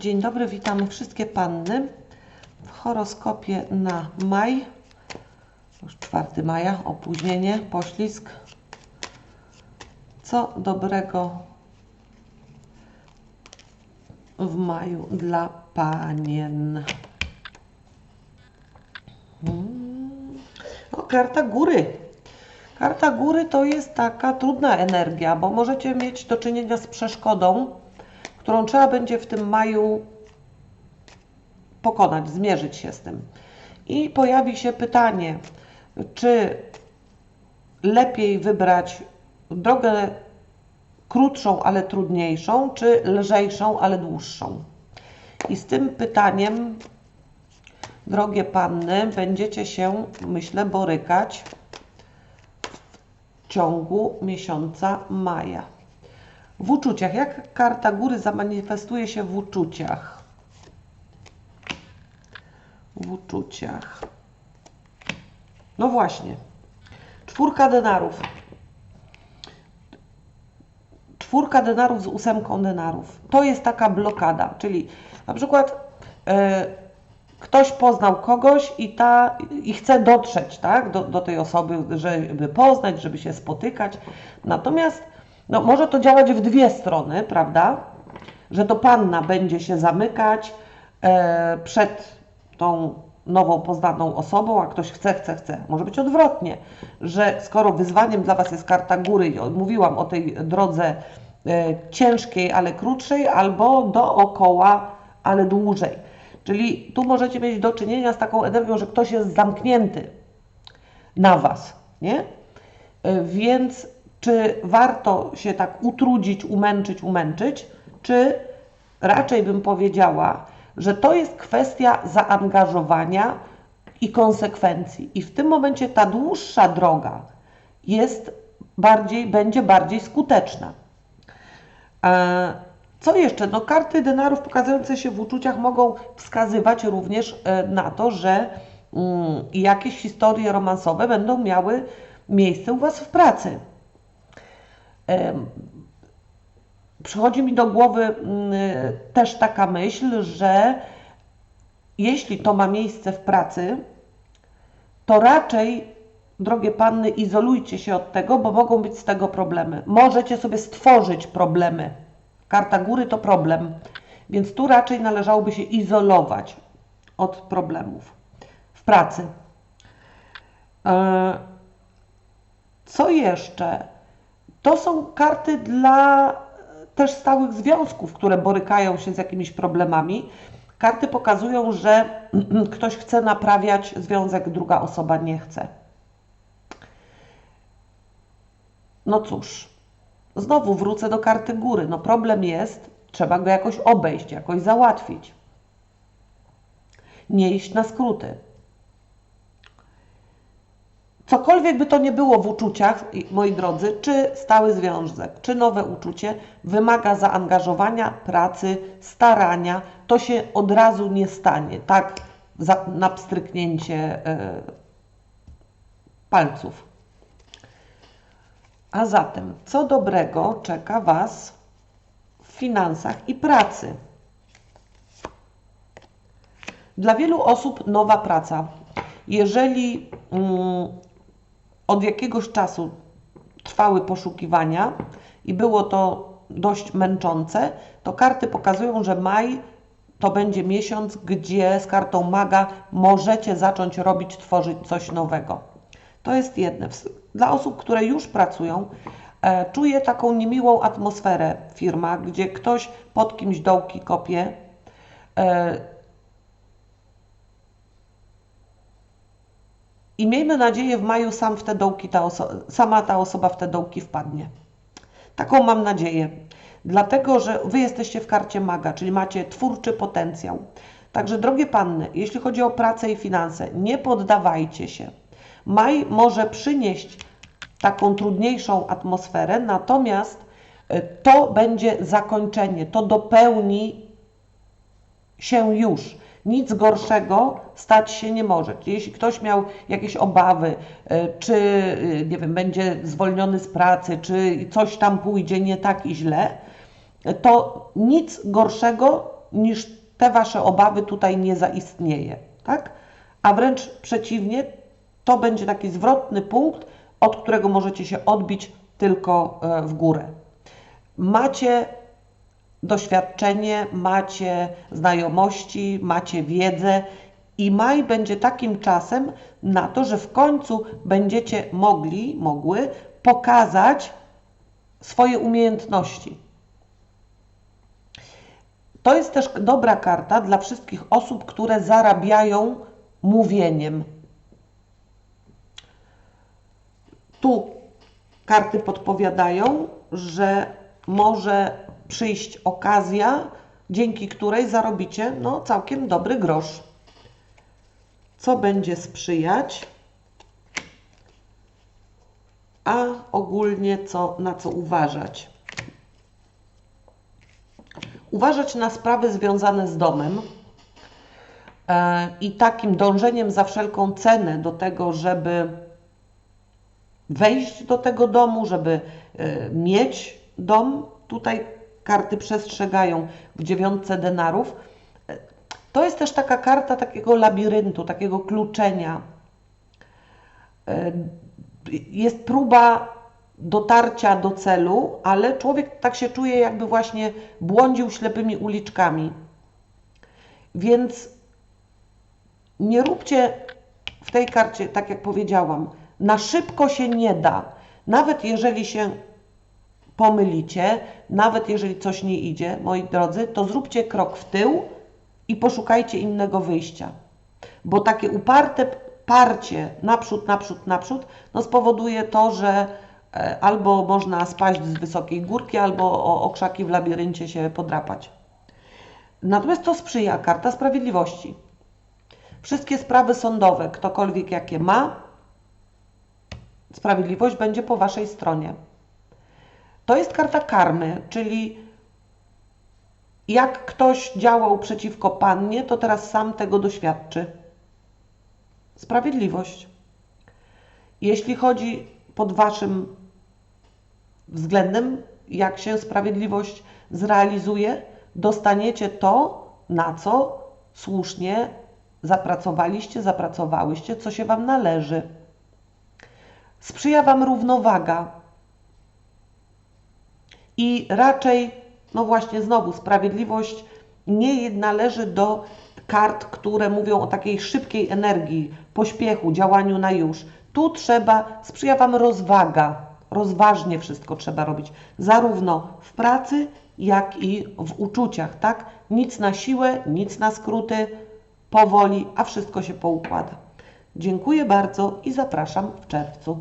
Dzień dobry, witamy wszystkie panny w horoskopie na maj. Już 4 maja, opóźnienie, poślizg. Co dobrego w maju dla panien? Hmm. O, karta góry. Karta góry to jest taka trudna energia, bo możecie mieć do czynienia z przeszkodą, którą trzeba będzie w tym maju pokonać, zmierzyć się z tym. I pojawi się pytanie, czy lepiej wybrać drogę krótszą, ale trudniejszą, czy lżejszą, ale dłuższą. I z tym pytaniem, drogie panny, będziecie się, myślę, borykać w ciągu miesiąca maja. W uczuciach. Jak karta góry zamanifestuje się w uczuciach? W uczuciach. No właśnie. Czwórka denarów. Czwórka denarów z ósemką denarów. To jest taka blokada, czyli na przykład e, ktoś poznał kogoś i, ta, i chce dotrzeć tak, do, do tej osoby, żeby poznać, żeby się spotykać. Natomiast no, może to działać w dwie strony, prawda? Że to panna będzie się zamykać e, przed tą nową poznaną osobą, a ktoś chce, chce, chce. Może być odwrotnie, że skoro wyzwaniem dla Was jest karta góry, i mówiłam o tej drodze e, ciężkiej, ale krótszej, albo dookoła, ale dłużej. Czyli tu możecie mieć do czynienia z taką energią, że ktoś jest zamknięty na Was, nie? E, Więc czy warto się tak utrudzić, umęczyć, umęczyć, czy raczej bym powiedziała, że to jest kwestia zaangażowania i konsekwencji. I w tym momencie ta dłuższa droga jest bardziej, będzie bardziej skuteczna. E, Co jeszcze? No, karty denarów pokazujące się w uczuciach mogą wskazywać również e, na to, że mm, jakieś historie romansowe będą miały miejsce u Was w pracy. Przychodzi mi do głowy mm, też taka myśl, że jeśli to ma miejsce w pracy, to raczej, drogie panny, izolujcie się od tego, bo mogą być z tego problemy. Możecie sobie stworzyć problemy. Karta góry to problem, więc tu raczej należałoby się izolować od problemów w pracy. E, Co jeszcze? To są karty dla też stałych związków, które borykają się z jakimiś problemami. Karty pokazują, że ktoś chce naprawiać związek, druga osoba nie chce. No cóż, znowu wrócę do karty góry. No problem jest, trzeba go jakoś obejść, jakoś załatwić. Nie iść na skróty. Cokolwiek by to nie było w uczuciach, moi drodzy, czy stały związek, czy nowe uczucie, wymaga zaangażowania, pracy, starania. To się od razu nie stanie, tak za, na pstryknięcie e, palców. A zatem, co dobrego czeka Was w finansach i pracy? Dla wielu osób nowa praca. Jeżeli mm, od jakiegoś czasu trwały poszukiwania i było to dość męczące, to karty pokazują, że maj to będzie miesiąc, gdzie z kartą maga możecie zacząć robić, tworzyć coś nowego. To jest jedne. Dla osób, które już pracują, e, czuję taką niemiłą atmosferę w firmach, gdzie ktoś pod kimś dołki kopie. E, I miejmy nadzieję, w maju sam w te dołki ta sama ta osoba w te dołki wpadnie. Taką mam nadzieję. Dlatego, że Wy jesteście w karcie maga, czyli macie twórczy potencjał. Także, drogie panny, jeśli chodzi o pracę i finanse, nie poddawajcie się. Maj może przynieść taką trudniejszą atmosferę, natomiast y, to będzie zakończenie, to dopełni się już. Nic gorszego stać się nie może. Jeśli ktoś miał jakieś obawy, y, czy y, nie wiem, będzie zwolniony z pracy, czy coś tam pójdzie nie tak i źle, to nic gorszego niż te Wasze obawy tutaj nie zaistnieje, tak? A wręcz przeciwnie, to będzie taki zwrotny punkt, od którego możecie się odbić tylko e, w górę. Macie doświadczenie, macie znajomości, macie wiedzę i maj będzie takim czasem na to, że w końcu będziecie mogli, mogły pokazać swoje umiejętności. To jest też dobra karta dla wszystkich osób, które zarabiają mówieniem. Tu karty podpowiadają, że może przyjść okazja, dzięki której zarobicie no, całkiem dobry grosz. Co będzie sprzyjać, a ogólnie co, na co uważać. Uważać na sprawy związane z domem e, i takim dążeniem za wszelką cenę do tego, żeby wejść do tego domu, żeby e, mieć dom. Tutaj karty przestrzegają w dziewiątce denarów. E, to jest też taka karta takiego labiryntu, takiego kluczenia. E, jest próba dotarcia do celu, ale człowiek tak się czuje, jakby właśnie błądził ślepymi uliczkami. Więc nie róbcie w tej karcie, tak jak powiedziałam, na szybko się nie da. Nawet jeżeli się pomylicie, nawet jeżeli coś nie idzie, moi drodzy, to zróbcie krok w tył i poszukajcie innego wyjścia. Bo takie uparte parcie naprzód, naprzód, naprzód, no spowoduje to, że e, albo można spaść z wysokiej górki, albo o, o krzaki w labiryncie się podrapać. Natomiast to sprzyja karta sprawiedliwości. Wszystkie sprawy sądowe, ktokolwiek jakie ma, sprawiedliwość będzie po Waszej stronie. To jest karta karmy, czyli jak ktoś działał przeciwko pannie, to teraz sam tego doświadczy. Sprawiedliwość. Jeśli chodzi pod Waszym względem, jak się sprawiedliwość zrealizuje, dostaniecie to, na co słusznie zapracowaliście, zapracowałyście, co się Wam należy. Sprzyja Wam równowaga. I raczej, no właśnie, znowu, sprawiedliwość nie należy do kart, które mówią o takiej szybkiej energii, pośpiechu, działaniu na już. Tu trzeba, sprzyja Wam rozwaga, rozważnie wszystko trzeba robić, zarówno w pracy, jak i w uczuciach, tak? Nic na siłę, nic na skróty, powoli, a wszystko się poukłada. Dziękuję bardzo i zapraszam w czerwcu.